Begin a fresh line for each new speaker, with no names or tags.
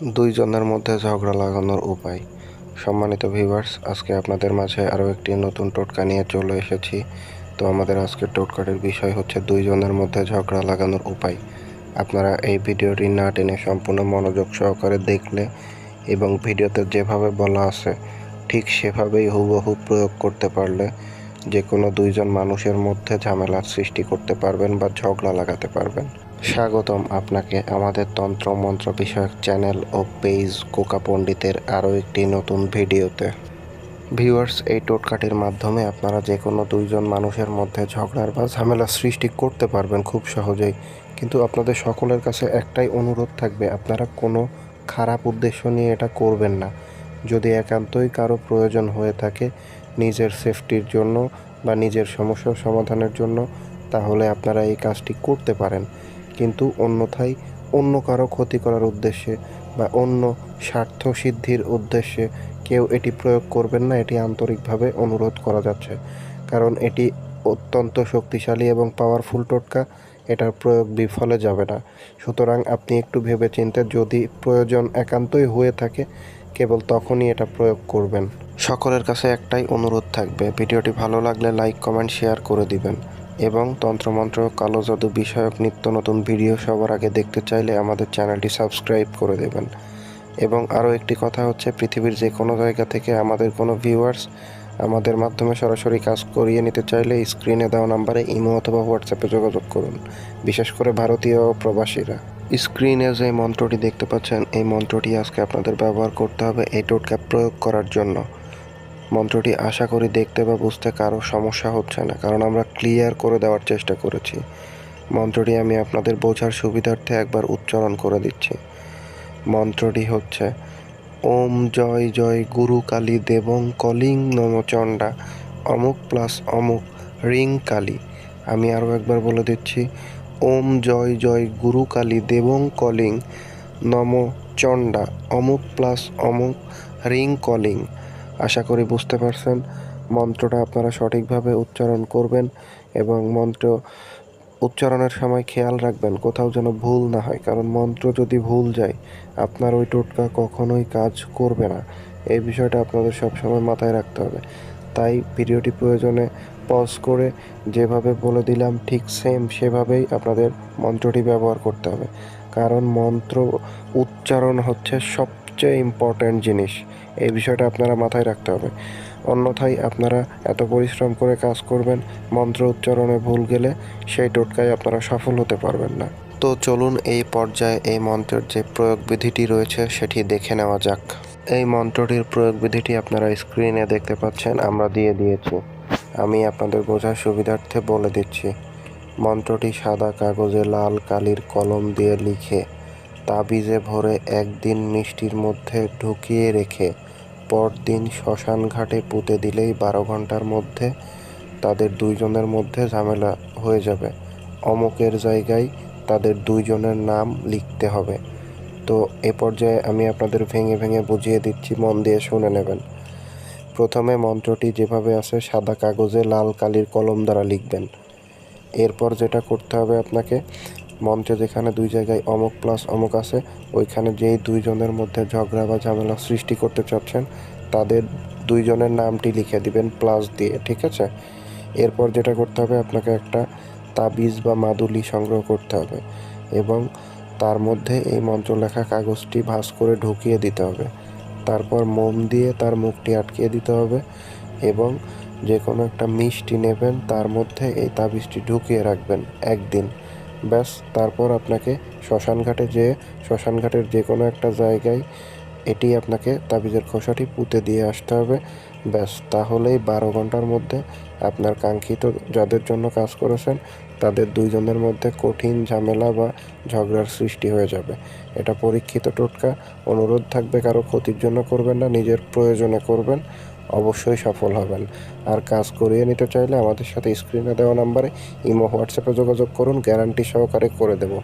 দুইজনের মধ্যে ঝগড়া লাগানোর উপায়। সম্মানিত ভিউয়ার্স আজকে আপনাদের মাঝে আরও একটি নতুন টোটকা নিয়ে চলে এসেছি। তো আমাদের আজকের টোটকাটির বিষয় হচ্ছে দুইজনের মধ্যে ঝগড়া লাগানোর উপায়। আপনারা এই ভিডিওটি না টেনে সম্পূর্ণ মনোযোগ সহকারে দেখলে এবং ভিডিওতে যেভাবে বলা আছে, ঠিক সেভাবেই হুবহু প্রয়োগ করতে পারলে যে কোনো দুইজন মানুষের মধ্যে ঝামেলার সৃষ্টি করতে পারবেন বা ঝগড়া লাগাতে পারবেন। স্বাগতম আপনাকে আমাদের তন্ত্র মন্ত্র বিষয়ক চ্যানেল ও পেজ কোকা পণ্ডিতের আরও একটি নতুন ভিডিওতে। ভিউয়ার্স, এই টোটকাটির মাধ্যমে আপনারা যে কোনো দুইজন মানুষের মধ্যে ঝগড়ার বা ঝামেলা সৃষ্টি করতে পারবেন খুব সহজেই। কিন্তু আপনাদের সকলের কাছে একটাই অনুরোধ থাকবে, আপনারা কোনো খারাপ উদ্দেশ্য নিয়ে এটা করবেন না। যদি একান্তই কারও প্রয়োজন হয়ে থাকে নিজের সেফটির জন্য বা নিজের সমস্যার সমাধানের জন্য, তাহলে আপনারা এই কাজটি করতে পারেন। কিন্তু অন্যথায় অন্য কারও ক্ষতি করার উদ্দেশ্যে বা অন্য স্বার্থ সিদ্ধির উদ্দেশ্যে কেউ এটি প্রয়োগ করবেন না, এটি আন্তরিকভাবে অনুরোধ করা যাচ্ছে। কারণ এটি অত্যন্ত শক্তিশালী এবং পাওয়ারফুল টোটকা, এটার প্রয়োগ বিফলে যাবে না। সুতরাং আপনি একটু ভেবেচিন্তে যদি প্রয়োজন একান্তই হয়ে থাকে, কেবল তখনই এটা প্রয়োগ করবেন। সকলের কাছে একটাই অনুরোধ থাকবে, ভিডিওটি ভালো লাগলে লাইক, কমেন্ট, শেয়ার করে দিবেন। এবং তন্ত্রমন্ত্র, কালো জাদু বিষয়ক নিত্য নতুন ভিডিও সবার আগে দেখতে চাইলে আমাদের চ্যানেলটি সাবস্ক্রাইব করে দেবেন। এবং আরও একটি কথা হচ্ছে, পৃথিবীর যে কোনো জায়গা থেকে আমাদের কোনো ভিউয়ার্স আমাদের মাধ্যমে সরাসরি কাজ করিয়ে নিতে চাইলে স্ক্রিনে দেওয়া নাম্বারে ইমো অথবা হোয়াটসঅ্যাপে যোগাযোগ করুন। বিশেষ করে ভারতীয় প্রবাসীরা। স্ক্রিনে যে মন্ত্রটি দেখতে পাচ্ছেন, এই মন্ত্রটি আজকে আপনাদের ব্যবহার করতে হবে এই টোটকা প্রয়োগ করার জন্য। মন্ত্রটি আশা করি দেখতে বা বুঝতে কারও সমস্যা হচ্ছে না, কারণ আমরা ক্লিয়ার করে দেওয়ার চেষ্টা করেছি। মন্ত্রটি আমি আপনাদের বোঝার সুবিধার্থে একবার উচ্চারণ করে দিচ্ছি। মন্ত্রটি হচ্ছে, ওম জয় জয় গুরু কালী দেবং কলিং নমচণ্ডা অমুক প্লাস অমুক রিং কালী। আমি আরও একবার বলে দিচ্ছি, ওম জয় জয় গুরু কালী দেবং কলিং নম চণ্ডা, অমুক প্লাস অমুক রিং কলিং। আশা করি বুঝতে পারছেন, মন্ত্রটা আপনারা সঠিকভাবে উচ্চারণ করবেন এবং মন্ত্র উচ্চারণের সময় খেয়াল রাখবেন, কোথাও যেন ভুল না হয়, কারণ মন্ত্র যদি ভুল যায়, আপনার ওই টোটকা কখনোই কাজ করবে না। এই বিষয়টা আপনাদের সবসময় মাথায় রাখতে হবে। তাই ভিডিওটি প্রয়োজনে পজ করে যেভাবে বলে দিলাম, ঠিক সেম সেভাবেই আপনাদের মন্ত্রটি ব্যবহার করতে হবে। কারণ মন্ত্র উচ্চারণ হচ্ছে সবচেয়ে ইম্পর্ট্যান্ট জিনিস। এই বিষয়টা আপনারা মাথায় রাখতে হবে। অন্যথায় আপনারা এত পরিশ্রম করে কাজ করবেন, মন্ত্র উচ্চারণে ভুল গেলে সেই টোটকায় আপনারা সফল হতে পারবেন না। তো চলুন এই পর্যায়ে এই মন্ত্রের যে প্রয়োগ বিধিটি রয়েছে সেটি দেখে নেওয়া যাক। এই মন্ত্রটির প্রয়োগ বিধিটি আপনারা স্ক্রিনে দেখতে পাচ্ছেন, আমরা দিয়ে দিয়েছি। আমি আপনাদের বোঝার সুবিধার্থে বলে দিচ্ছি। মন্ত্রটি সাদা কাগজে লাল কালির কলম দিয়ে লিখে তাবিজে ভরে একদিন মিষ্টির মধ্যে ঢুকিয়ে রেখে পরদিন শ্মশান ঘাটে পুঁতে দিলেই বারো ঘণ্টার মধ্যে তাদের দুইজনের মধ্যে ঝামেলা হয়ে যাবে। অমুকের জায়গায় তাদের দুইজনের নাম লিখতে হবে। তো এ পর্যায়ে আমি আপনাদের ভেঙে ভেঙে বুঝিয়ে দিচ্ছি, মন দিয়ে শুনে নেবেন। প্রথমে মন্ত্রটি যেভাবে আছে সাদা কাগজে লাল কালির কলম দ্বারা লিখবেন। এরপর যেটা করতে হবে আপনাকে মঞ্চে যেখানে দুই জায়গায় অমুক প্লাস অমুক আছে, ওইখানে যেই দুইজনের মধ্যে ঝগড়া বা ঝামেলা সৃষ্টি করতে চাচ্ছেন, তাদের দুইজনের নামটি লিখে দিবেন প্লাস দিয়ে, ঠিক আছে? এরপর যেটা করতে হবে, আপনাকে একটা তাবিজ বা মাদুলি সংগ্রহ করতে হবে এবং তার মধ্যে এই মন্ত্র লেখা কাগজটি ভাঁজ করে ঢুকিয়ে দিতে হবে। তারপর মোম দিয়ে তার মুখটি আটকিয়ে দিতে হবে এবং যে কোনো একটা মিষ্টি নেবেন, তার মধ্যে এই তাবিজটি ঢুকিয়ে রাখবেন একদিন। ব্যাস, তারপর আপনাকে শ্মশানঘাটে যেয়ে শ্মশানঘাটের যে কোনো একটা জায়গায় এটি আপনাকে তাবিজের খোসাটি পুঁতে দিয়ে আসতে হবে। ব্যাস, তাহলেই বারো ঘণ্টার মধ্যে আপনার কাঙ্ক্ষিত যাদের জন্য কাজ করেছেন তাদের দুইজনের মধ্যে কঠিন ঝামেলা বা ঝগড়ার সৃষ্টি হয়ে যাবে। এটা পরীক্ষিত টোটকা। অনুরোধ থাকবে, কারও ক্ষতির জন্য করবেন না, নিজের প্রয়োজনে করবেন, অবশ্যই সফল হবেন। আর কাজ করিয়ে নিতে চাইলে আমাদের সাথে স্ক্রিনে দেওয়া নাম্বারে ইমো, হোয়াটসঅ্যাপে যোগাযোগ করুন, গ্যারান্টি সহকারে করে দেব।